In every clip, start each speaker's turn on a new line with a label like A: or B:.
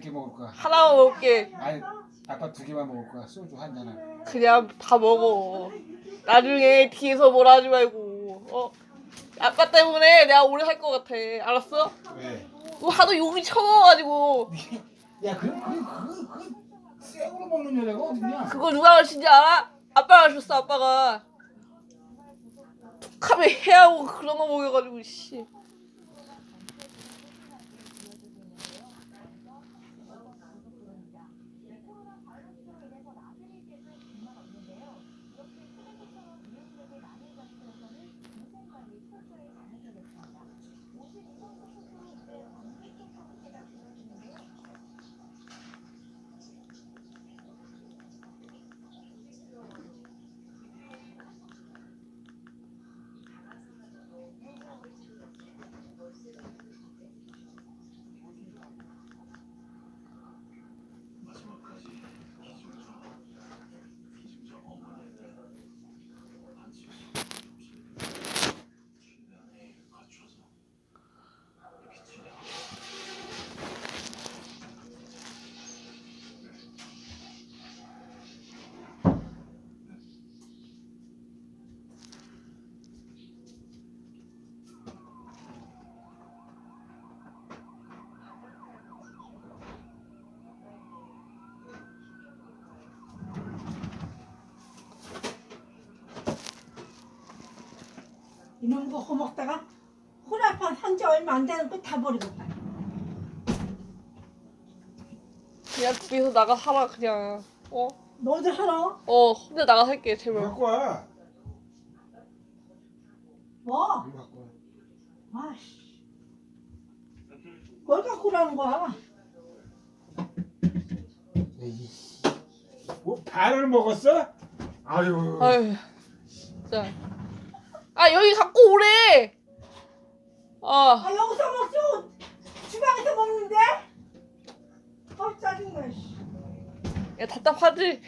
A: 몇 개 먹을 거야?
B: 하나만 먹을게.
A: 아니 아빠 두 개만 먹을 거야. 소주 한 잔은.
B: 그냥 다 먹어. 나중에 뒤에서 뭐라 하지 말고. 어? 아빠 때문에 내가 오래 살 것 같아. 알았어?
A: 왜?
B: 너 하도 욕이 쳐먹어가지고.
A: 야 그럼 그그그 생으로 먹는 여자가 어딨냐?
B: 그거 누가 가르친지 알아? 아빠가 가르쳤어, 아빠가. 툭하면 해하고 그런 거 먹여가지고, 씨.
C: 이놈 거 허먹다가 후라이팬 산지 얼마 안 되는 거 다 버리고 가.
B: 그냥 뒤에서 나가 살아, 그냥. 어?
C: 너도 하라.
B: 어, 혼자 나가 살게, 제발.
A: 갖고 와.
C: 뭐?
A: 이거 갖고 와.
C: 아씨. 뭘 갖고 오라는 거야?
A: 에이. 뭐 반을 먹었어? 아유.
B: 아유, 진짜. 아, 여기 갖고 오래! 아,
C: 아 여기서 먹죠. 주방에서 먹는데? 아 짜증나. 씨.
B: 야, 답답하지?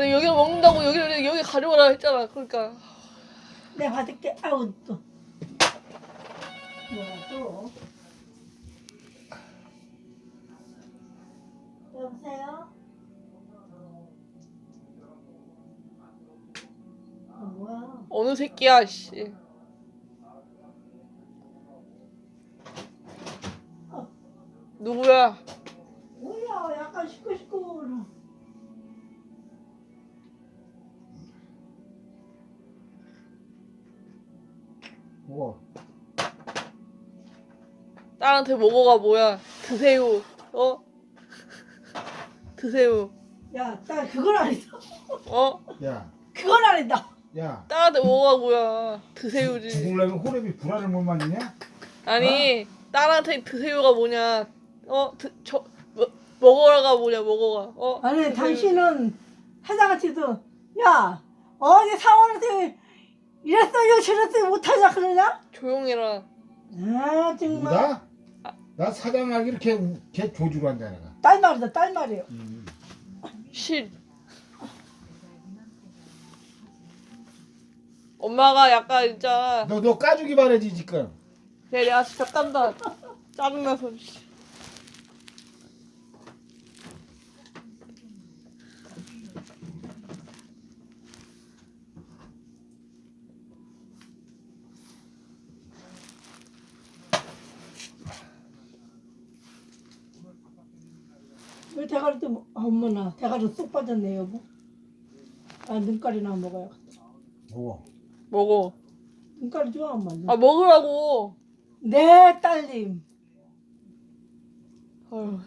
B: 근데 여기 먹는다고 여기 여기 가져오라 했잖아. 그러니까
C: 내 받을게. 아우 또. 뭐야 또? 여보세요? 아 뭐야?
B: 어느 새끼야, 씨. 누구야?
C: 뭐야?
A: 먹어.
B: 딸한테 먹어가 뭐야? 드세요. 어? 드세요.
C: 야, 나 그건 아니다.
B: 어?
A: 야,
C: 그건 아니다.
A: 야.
B: 딸한테 먹어가 뭐야? 드세요지.
A: 죽으려면 호랩이 불안을 못 만지냐?
B: 아니, 딸한테 드세요가 뭐냐? 어? 드, 저 뭐, 먹어라가 뭐냐? 먹어가. 어?
C: 아니
B: 드세요.
C: 당신은 하다같이도 야 어디 상원에서 이랬어요 저랬어요 못하냐 그러냐?
B: 조용해라.
C: 아 정말
A: 나? 나 사장하기 이렇게 우- 걔 조주로 한다 내가.
C: 딸 말이다 딸 말이에요.
A: 음.
B: 실. 엄마가 약간 있잖아.
A: 너너 까주기 바라지 지금.
B: 그래 내가 진짜 깐다. 짜증나서. 씨.
C: 왜 대가리도 뭐- 아, 어머나 대가리 쏙 빠졌네 여보. 아 눈깔이나 먹어요.
A: 먹어.
B: 먹어.
C: 눈깔이 좋아 엄마.
B: 아 먹으라고.
C: 네 딸님.
B: 아유.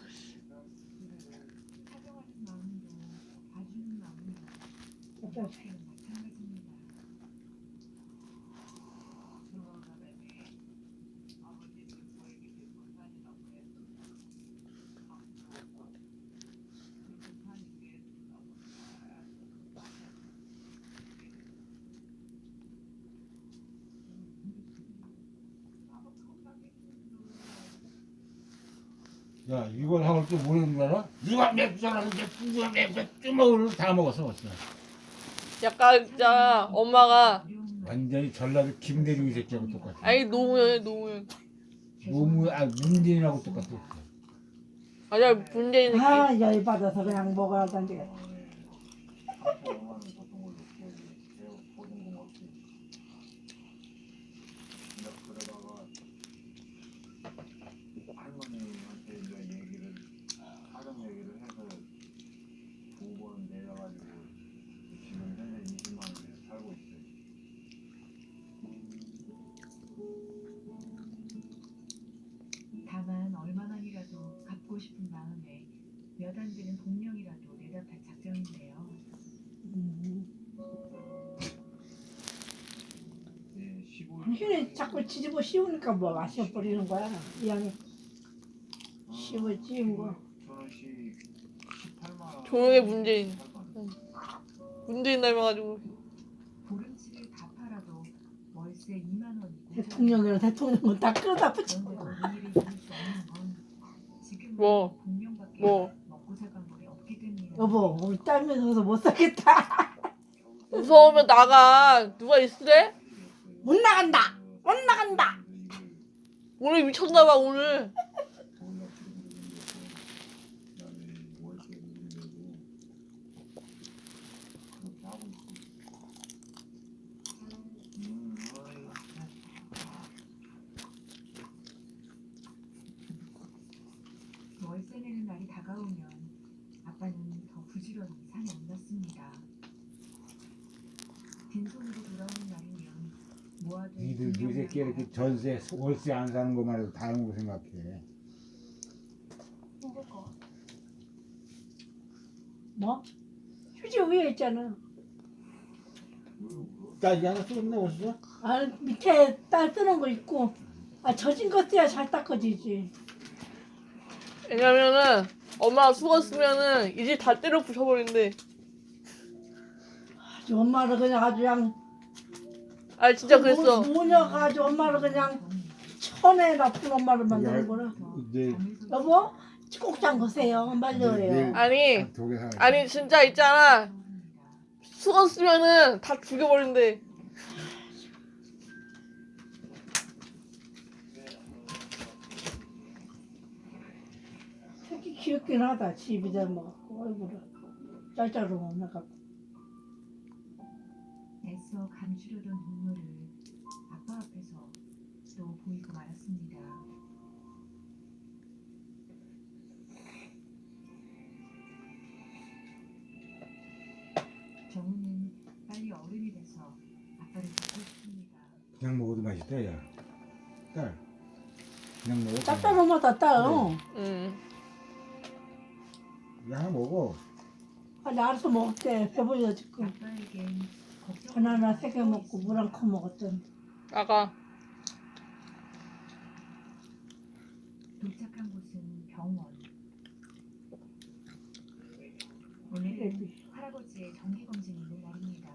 A: 야 이걸 하고 또 뭐는 줄 알아? 누가 맥주라는 맥주 누가 맥- 맥주 먹을 다 먹었어 벌써.
B: 약간 있잖아. 엄마가
A: 완전히 전라도 김대중 새끼하고 똑같아.
B: 아니 노무현 노무현.
A: 너무 아 문재인하고 똑같아.
B: 아니야 문재인 새끼.
C: 아 열받아서 그냥 먹어야 되는데.
D: 할머니한테 이제 얘기를 사정 얘기를 해서 두 번 내려가지고 지금 현재 20만 원에 살고 있어요.
E: 다만 얼마만이라도 갚고 싶은 마음에 몇 안 되는 동령이라도 내다팔 작정인데요.
C: 음.
D: 예, 15.
C: 당신이 자꾸 뒤집어 씌우니까 뭐 마셔 버리는 거야. 이 양이 씌워 씌운 거.
D: 천원씩 18만 원.
B: 조용해, 문재인.
D: 18만 원.
B: 문재인 닮아가지고.
E: 보름치를 다 팔아도 월세 2만 원이고
C: 대통령이랑 대통령은 다 끌어다.
E: 그런데도 수 없는 건 지금
B: 뭐? 뭐?
E: 먹고 살 방법이 없기 때문이에요.
C: 여보 우리 딸 면서서 못 살겠다.
B: 무서우면 나가. 누가 있으래?
C: 못 나간다. 못 나간다.
B: 오늘 미쳤나봐 오늘.
E: 월세 내는 날이 다가오면 아빠는 더 부지런히 산에 올랐습니다. 빈손으로 돌아오는 날이면 모아둔
A: 니들 이
E: 공룡
A: 새끼 이렇게 전세 월세 안 사는 것만 해도 다른 거 생각해.
C: 뭐? 휴지 위에 있잖아.
A: 따지 하나 쓰겠네 벌써?
C: 아 밑에 딸 뜨는 거 있고. 아 젖은 거 써야 잘 닦아지지.
B: 왜냐면은 엄마가 수건 쓰면은 이 집 다 때려 부셔버린대.
C: 아주 엄마를 그냥 아주 그냥
B: 아 진짜 그랬어.
C: 모녀가 아주 엄마를 그냥 천에 나쁜 엄마를 만드는 거라.
A: 이제
C: 여보 꼭 잠그세요. 말려요.
B: 아니
A: 독에.
B: 아니 진짜 있잖아. 수건 쓰면은 다 죽여버린대.
C: 새끼 귀엽긴 하다. 집이 닮아갖고 얼굴을 짤짤로 나갖고.
E: 애써 감추려던 눈물을 아빠 앞에서 또 보이고 말았습니다. 정우는 빨리 어른이 돼서 아빠를 돕고 싶습니다.
A: 그냥 먹어도 맛있다 야. 딸. 그냥 먹어.
C: 짭짤 엄마다 딸. 어.
A: 하나 먹어.
C: 아니 알아서 먹을게. 배불려 지금.
E: 아빠에겐
C: 바나나 세 개 먹고 물 한 컵 먹었더니.
B: 아가.
E: 도착한 곳은 병원. 오늘은 할아버지의 정기 검진이 있는 날입니다.